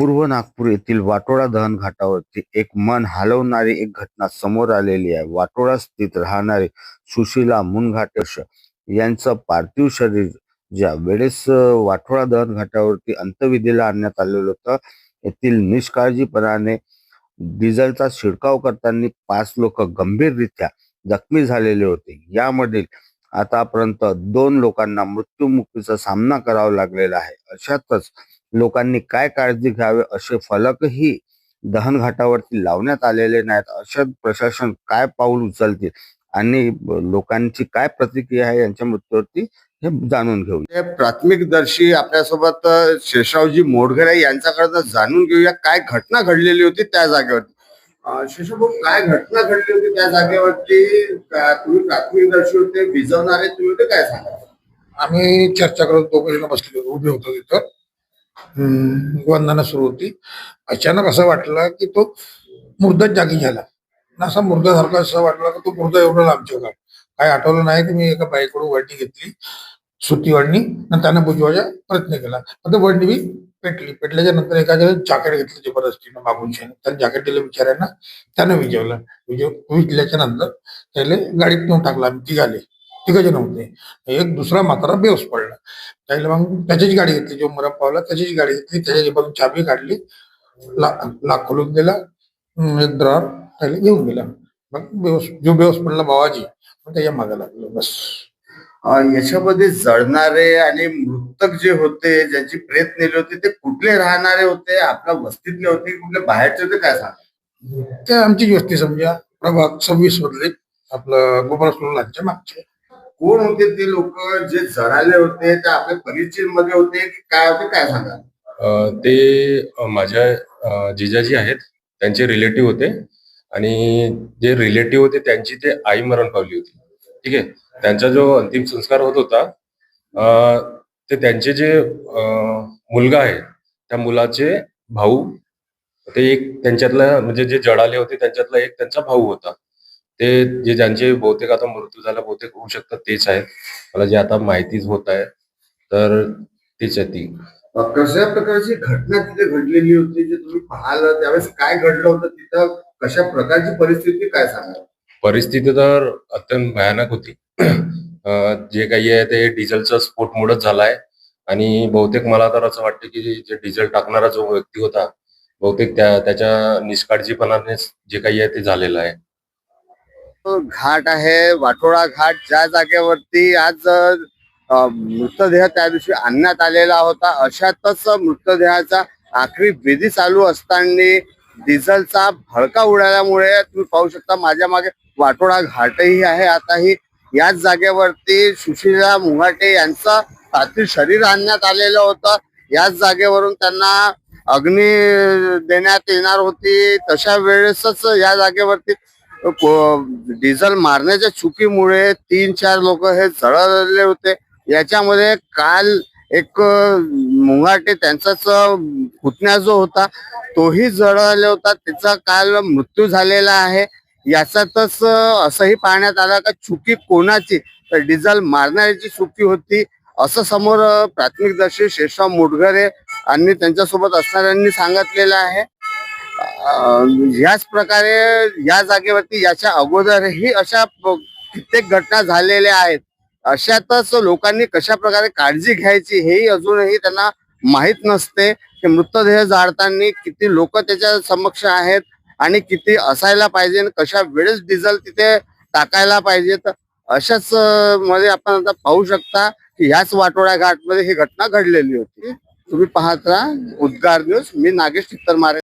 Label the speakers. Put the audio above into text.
Speaker 1: पूर्व नागपूर येथील वाटोळा दहन घाटावरती एक मन हलवणारी एक घटना समोर आलेली आहे. वाटोळा स्थित राहणारे सुशीला मुनघाटेश यांचं पार्थिव शरीर ज्या वेळेस वाटोळा दहन घाटावरती अंत्यविधीला आणण्यात आलेलं होतं येथील निष्काळजीपणाने डिझेलचा शिडकाव करताना पाच लोक गंभीररित्या जखमी झालेले होते. यामधील आतापर्यंत दोन लोकांना मृत्युमुखीचा सामना करावा लागलेला आहे. अशातच लोकांनी काय काळजी घ्यावे असे फलकही दहन घाटावरती लावण्यात आलेले नाहीत. अशात प्रशासन काय पाऊल उचलतील आणि लोकांची काय प्रतिक्रिया आहे यांच्या मृत्यूवरती हे जाणून घेऊ प्राथमिकदर्शी आपल्यासोबत अ, शेषावजी मोडघरे यांच्याकडनं जाणून घेऊया काय घटना घडलेली होती त्या जागेवरती. अ, शेषाभाऊ काय घटना घडली होती त्या जागेवरती? तुम्ही प्राथमिकदर्शी होते विजवणारे तुम्ही होते काय सांगा
Speaker 2: आम्ही चर्चा करत दोघं जण बसले होते उभे होतो तिथं. वंदना सुरू होती. अचानक असं वाटलं की तो मुर्दाच जागी झाला. असा असा मुर्दासारखा असं वाटलं की तो मुर्दा एवढा लांबच्या काय आठवलं नाही की मी एका बाईकडून वडणी घेतली सुती वडणी आणि त्यानं बुजवायचा प्रयत्न केला. पण तो वडणी बी पेटली. पेटल्याच्या नंतर एका जॅकेट घेतलं जबरदस्तीनं मागून त्यानं जॅकेट दिलं बिचाऱ्यांना त्यानं विजवलं. विजव विजल्याच्या नंतर त्याला गाडीत नेऊन टाकला आम्ही. तिघाले तिघाचे नव्हते एक दुसरा म्हातारा बेहोस पडला. त्याला मग त्याचीच गाडी घेतली. जो मरम पावला त्याचीच गाडी घेतली. त्याच्या जेबातून चाबी काढली. ला- लाक खोलून दिला. एक ड्रॉर त्याला घेऊन गेला. मग बेहोस जो बेहोस पडला बाबाजी मग त्याच्यामागे लागलो. बस.
Speaker 1: याच्यामध्ये जळणारे आणि मृतक जे होते ज्यांची प्रेत नेली होती ते कुठले राहणारे होते? आपल्या वस्तीतले होते कुठले बाहेरचे होते? काय सांगा?
Speaker 2: ते आमची वस्ती समजा. प्रभाग सव्वीस मधले आपलं गोपाळ मागचे.
Speaker 1: कोण होते ते लोक जे जळाले होते ते आपल्या परिचयमध्ये होते की काय होते काय सांगा
Speaker 3: ते माझ्या जिजाजी आहेत त्यांचे रिलेटिव्ह होते आणि जे रिलेटिव्ह होते त्यांची ते आई मरण पावली होती. ठीक आहे? त्यांचा जो अंतिम संस्कार होत होता ते त्यांचे जे मुलगा आहे त्या मुलाचे भाऊ ते एक त्यांच्यातला म्हणजे जे जडाले होते त्यांच्यातला एक त्यांचा भाऊ होता. ते जे ज्यांचे बहुतेक आता मृत्यू झाला बहुतेक होऊ शकतात तेच आहेत. मला जे आता माहितीच होत आहे तर तीच आहे ती.
Speaker 1: कशा प्रकारची घटना तिथे घडलेली होती जे तुम्ही पाहिलं त्यावेळेस काय घडलं होतं तिथं कशा प्रकारची परिस्थिती काय सांगा
Speaker 3: परिस्थिती तर अत्यंत भयानक होती. जे काही आहे ते डिझेलचा स्फोटमुळेच झालाय. आणि बहुतेक मला तर असं वाटतं की जे डिझेल टाकणारा जो व्यक्ती होता बहुतेक त्या त्याच्या निष्काळजीपणानेच जे काही आहे ते झालेलं आहे.
Speaker 1: घाट आहे वाटोळा घाट. ज्या जागेवरती आज मृतदेह त्या दिवशी आणण्यात आलेला होता. अशातच मृतदेहाचा आखरी विधी चालू असताना डिझेलचा भडका उडाल्यामुळे तुम्ही पाहू शकता माझ्या मागे वाटोळा घाटही आहे. आताही याच जागेवरती सुशीला मुघाटे यांचं पार्थिव शरीर आणण्यात आलेलं होतं. याच जागेवरून त्यांना अग्नी देण्यात येणार होती. तशा वेळेसच या जागेवरती डिझेल मारण्याच्या चुकीमुळे तीन चार लोक हे जळले होते. याच्यामध्ये काल एक मुंगाटे त्यांचाच पुतण्या जो होता तोही जळाले होता. त्याचा काल मृत्यू झालेला आहे. याच्यातच असंही पाहण्यात आलं का चुकी कोणाची? तर डिझेल मारणाऱ्याची चुकी होती. असं समोर प्राथमिक प्राथमिकदर्शी शेषराव मुडगरे आणि त्यांच्यासोबत असणाऱ्यांनी सांगितलेलं आहे. ह्याच प्रकारे या जागेवरती याच्या अगोदरही अशा कित्येक घटना झालेल्या आहेत. अशातच लोकांनी कशा प्रकारे काळजी घ्यायची हेही अजूनही त्यांना माहीत नसते. की मृतदेह जाळताना किती लोक त्याच्या समक्ष आहेत आणि किती असायला पाहिजे आणि कशा वेळेस डिझेल तिथे टाकायला पाहिजे. अशाच मध्ये आपण आता पाहू शकता की ह्याच वाटोळ्या घाटमध्ये ही घटना घडलेली होती. तुम्ही पाहत राहा. उद्गार न्यूज. मी नागेश चित्तरमारे.